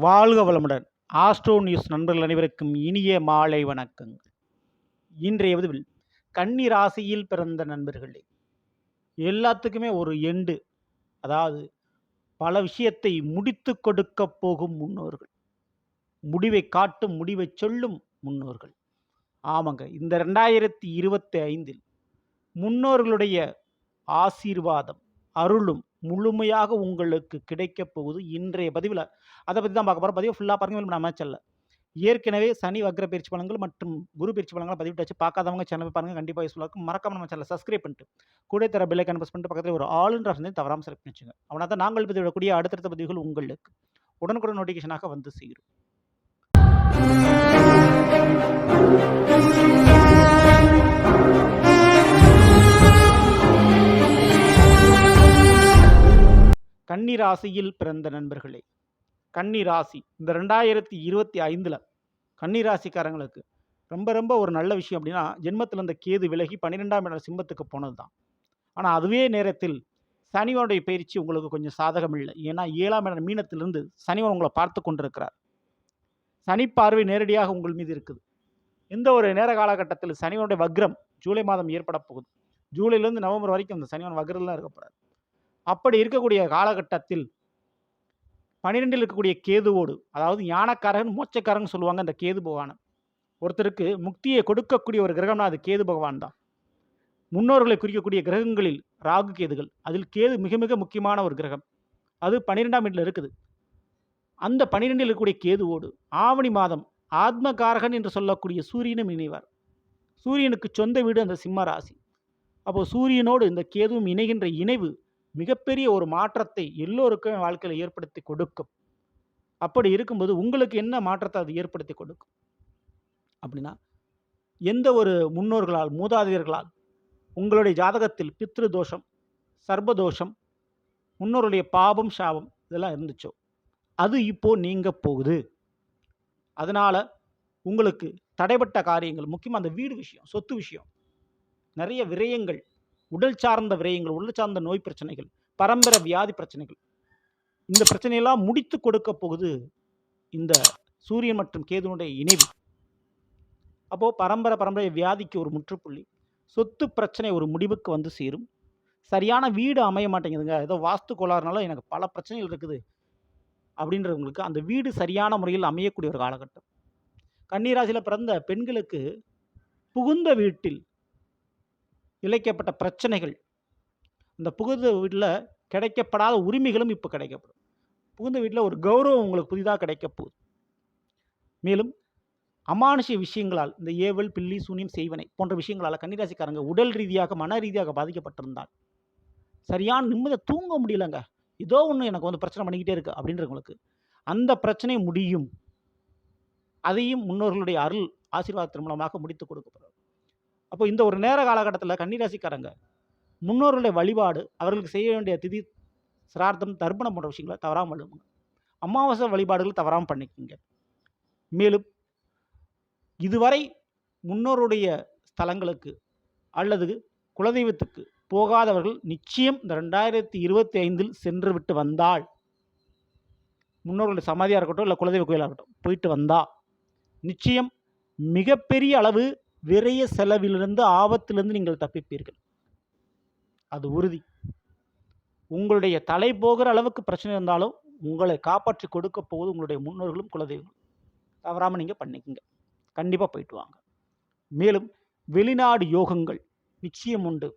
வாழ்க வளமுடன். Astro news நண்பர்கள் அனைவருக்கும் இனிய மாலை வணக்கங்கள். இன்றைய பதிவில் கன்னி ராசியில் பிறந்த நண்பர்களே எல்லாத்துக்குமே ஒரு எண்டு. அதாவது பல விஷயத்தை முடித்து கொடுக்க போகும் முன்னோர்கள். முடிவை காட்டும் முடிவை சொல்லும் முன்னோர்கள். ஆமாங்க இந்த ரெண்டாயிரத்தி இருபத்தி ஐந்தில் முன்னோர்களுடைய ஆசீர்வாதம் அருளும் முழுமையாக உங்களுக்கு கிடைக்கப் போகுது இன்றைய பதிவில். அதை பற்றி தான் பார்க்க போகிறோம் பதிவு ஃபுல்லாக பாருங்க நம்ம செல்ல ஏற்கனவே சனி வக்ர பயிற்சி பலன்கள் மற்றும் குரு பயிற்சி பலன்கள் பதிவிட்டாச்சு பார்க்காதவங்க சேனல் பாருங்கள் கண்டிப்பாக யூஸ்ஃபுல்லாக இருக்கும். மறக்காம நம்ம சேனலை சப்ஸ்கிரைப் பண்ணிட்டு கூட தர பில்லை கன்வெஸ்ட் பண்ணிட்டு பக்கத்தில் ஒரு ஆளுன்ற ஆப்ஷன் தவறாமல் செலக்ட் பண்ணிச்சுங்க அவனால் தான் நாங்கள் பதிவிடக்கூடிய அடுத்தடுத்த பதிவுகள் உங்களுக்கு உடனுக்குடன் நோட்டிஃபிகேஷனாக வந்து சேரும். கன்னி ராசியில் பிறந்த நண்பர்களே கன்னி ராசி இந்த ரெண்டாயிரத்தி இருபத்தி ஐந்தில் கன்னி ராசிக்காரங்களுக்கு ரொம்ப ரொம்ப ஒரு நல்ல விஷயம் அப்படின்னா ஜென்மத்தில் இந்த கேது விலகி பன்னிரெண்டாம் இடம் சிம்மத்துக்கு போனது தான் ஆனால் அதுவே நேரத்தில் சனிவனுடைய பயிற்சி உங்களுக்கு கொஞ்சம் சாதகம் இல்லை. ஏன்னா ஏழாம் இடம் மீனத்திலிருந்து சனிவன் உங்களை பார்த்து கொண்டிருக்கிறார். சனி பார்வை நேரடியாக உங்கள் மீது இருக்குது. இந்த ஒரு நேர காலகட்டத்தில் சனிவனுடைய வக்ரம் ஜூலை மாதம் ஏற்பட போகுது. ஜூலைலேருந்து நவம்பர் வரைக்கும் இந்த சனிவன் வக்ரம்லாம் இருக்க போகிறார் அப்படி இருக்கக்கூடிய காலகட்டத்தில் பன்னிரெண்டில் இருக்கக்கூடிய கேதுவோடு அதாவது ஞானக்காரகன் மோச்சக்காரன் சொல்லுவாங்க அந்த கேது பகவான். ஒருத்தருக்கு முக்தியை கொடுக்கக்கூடிய ஒரு கிரகம்னா அது கேது பகவான் தான். முன்னோர்களை குறிக்கக்கூடிய கிரகங்களில் ராகு கேதுகள் அதில் கேது மிக மிக முக்கியமான ஒரு கிரகம். அது பன்னிரெண்டாம் வீட்டில் இருக்குது. அந்த பன்னிரெண்டில் இருக்கக்கூடிய கேதுவோடு ஆவணி மாதம் ஆத்மகாரகன் என்று சொல்லக்கூடிய சூரியனும் இணைவார். சூரியனுக்கு சொந்த வீடு அந்த சிம்ம ராசி. அப்போ சூரியனோடு இந்த கேதுவும் இணைகின்ற இணைவு மிகப்பெரிய ஒரு மாற்றத்தை எல்லோருக்கும் வாழ்க்கையில் ஏற்படுத்தி கொடுக்கும். அப்படி இருக்கும்போது உங்களுக்கு என்ன மாற்றத்தை அது ஏற்படுத்தி கொடுக்கும்? அப்படின்னா எந்த ஒரு முன்னோர்களால் மூதாதையர்களால் உங்களுடைய ஜாதகத்தில் பித்ரு தோஷம் சர்பதோஷம் முன்னோருடைய பாபம் சாபம் இதெல்லாம் இருந்துச்சோ? அது இப்போ நீங்க போகுது. அதனால் உங்களுக்கு தடைப்பட்ட காரியங்கள் முக்கியமாக அந்த வீடு விஷயம் சொத்து விஷயம் நிறைய விரயங்கள் உடல் சார்ந்த விரயங்கள் உடல் சார்ந்த நோய் பிரச்சனைகள் பரம்பரை வியாதி பிரச்சனைகள். இந்த பிரச்சனையெல்லாம் முடித்து கொடுக்க போகுது இந்த சூரியன் மற்றும் கேதுனுடைய இணைவு. அப்போது பரம்பரை பரம்பரை வியாதிக்கு ஒரு முற்றுப்புள்ளி. சொத்து பிரச்சனை ஒரு முடிவுக்கு வந்து சேரும். சரியான வீடு அமைய மாட்டேங்குதுங்க. ஏதோ வாஸ்து கோளாறுனால எனக்கு பல பிரச்சனைகள் இருக்குது அப்படின்றவங்களுக்கு அந்த வீடு சரியான முறையில் அமையக்கூடிய ஒரு காலகட்டம். கன்னிராசியில் பிறந்த பெண்களுக்கு புகுந்த வீட்டில் இழைக்கப்பட்ட பிரச்சனைகள். அந்த புகுந்த வீட்டில் கிடைக்கப்படாத உரிமைகளும் இப்போ கிடைக்கப்படும். புகுந்த வீட்டில் ஒரு கௌரவம் உங்களுக்கு புதிதாக கிடைக்க போகுது. மேலும் அமானுஷ்ய விஷயங்களால் இந்த ஏவல் பில்லி சூனியம் செய்வனை போன்ற விஷயங்களால் கன்னிராசிக்காரங்க உடல் ரீதியாக மன ரீதியாக பாதிக்கப்பட்டிருந்தால் சரியான நிம்மதியை தூங்க முடியலங்க. ஏதோ ஒன்று எனக்கு வந்து பிரச்சனை பண்ணிக்கிட்டே இருக்குது அப்படின்றவங்களுக்கு அந்த பிரச்சனை முடியும். அதையும் முன்னோர்களுடைய அருள் ஆசீர்வாதத்தின் மூலமாக முடித்து கொடுக்கப்படும் அப்போ இந்த ஒரு நேர காலகட்டத்தில் கன்னிராசிக்காரங்க முன்னோர்களுடைய வழிபாடு அவர்களுக்கு செய்ய வேண்டிய திதி சிரார்த்தம் தர்ப்பணம் போன்ற விஷயங்களை தவறாமல் பண்ணுங்க அமாவாசை வழிபாடுகள் தவறாமல் பண்ணிக்கோங்க. மேலும் இதுவரை முன்னோருடைய ஸ்தலங்களுக்கு அல்லது குலதெய்வத்துக்கு போகாதவர்கள் நிச்சயம் இந்த ரெண்டாயிரத்தி இருபத்தி ஐந்தில் சென்று விட்டு வந்தால் முன்னோர்களுடைய சமாதியாக இருக்கட்டும் இல்லை குலதெய்வ கோயிலாக இருக்கட்டும் போயிட்டு வந்தால் நிச்சயம் மிகப்பெரிய அளவு விரைய செலவிலிருந்து ஆபத்திலிருந்து நீங்கள் தப்பிப்பீர்கள். அது உறுதி. உங்களுடைய தலை போகிற அளவுக்கு பிரச்சனை இருந்தாலும் உங்களை காப்பாற்றி கொடுக்க போகுது உங்களுடைய முன்னோர்களும் குலதெய்வங்களும். தவறாமல் நீங்கள் பண்ணிக்கங்க. கண்டிப்பாக போயிட்டு வாங்க. மேலும் வெளிநாடு யோகங்கள் நிச்சயம் உண்டு.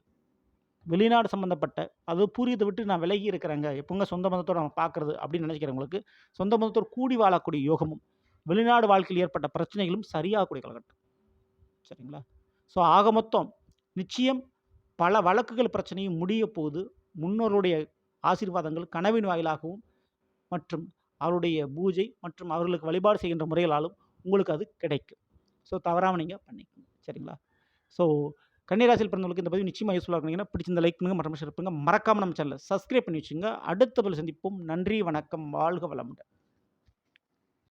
வெளிநாடு சம்மந்தப்பட்ட அது பூரியத்தை விட்டு நான் விலகி இருக்கிறேங்க. எப்போங்க சொந்த மதத்தோடு நம்ம பார்க்குறது அப்படின்னு நினைக்கிறவங்களுக்கு சொந்த மதத்தோடு கூடி வாழக்கூடிய யோகமும் வெளிநாடு வாழ்க்கையில் ஏற்பட்ட பிரச்சனைகளும் சரியாகக்கூடிய காலகட்டம். சரிங்களா? ஸோ ஆக மொத்தம் நிச்சயம் பல வழக்குகள் பிரச்சனையும் முடிய போது முன்னோருடைய ஆசீர்வாதங்கள் கனவின் வாயிலாகவும் மற்றும் அவருடைய பூஜை மற்றும் அவர்களுக்கு வழிபாடு செய்கின்ற முறைகளாலும் உங்களுக்கு அது கிடைக்கும். ஸோ தவறாமல் நீங்கள் பண்ணிக்கணும் சரிங்களா? ஸோ கன்னிராசியில் பிறந்தவங்களுக்கு இந்த பதிவு நிச்சயமாக யூஸ்ஃபுல்லாக இருந்தீங்கன்னா பிடிச்சிருந்த லைக் பண்ணுங்கள் மற்றும் ஷேர் பண்ணுங்கள் மறக்காமல் நம்ம சேனலை சப்ஸ்கிரைப் பண்ணி வச்சுங்க அடுத்த பதில் சந்திப்போம். நன்றி வணக்கம். வாழ்க வளமுடன்.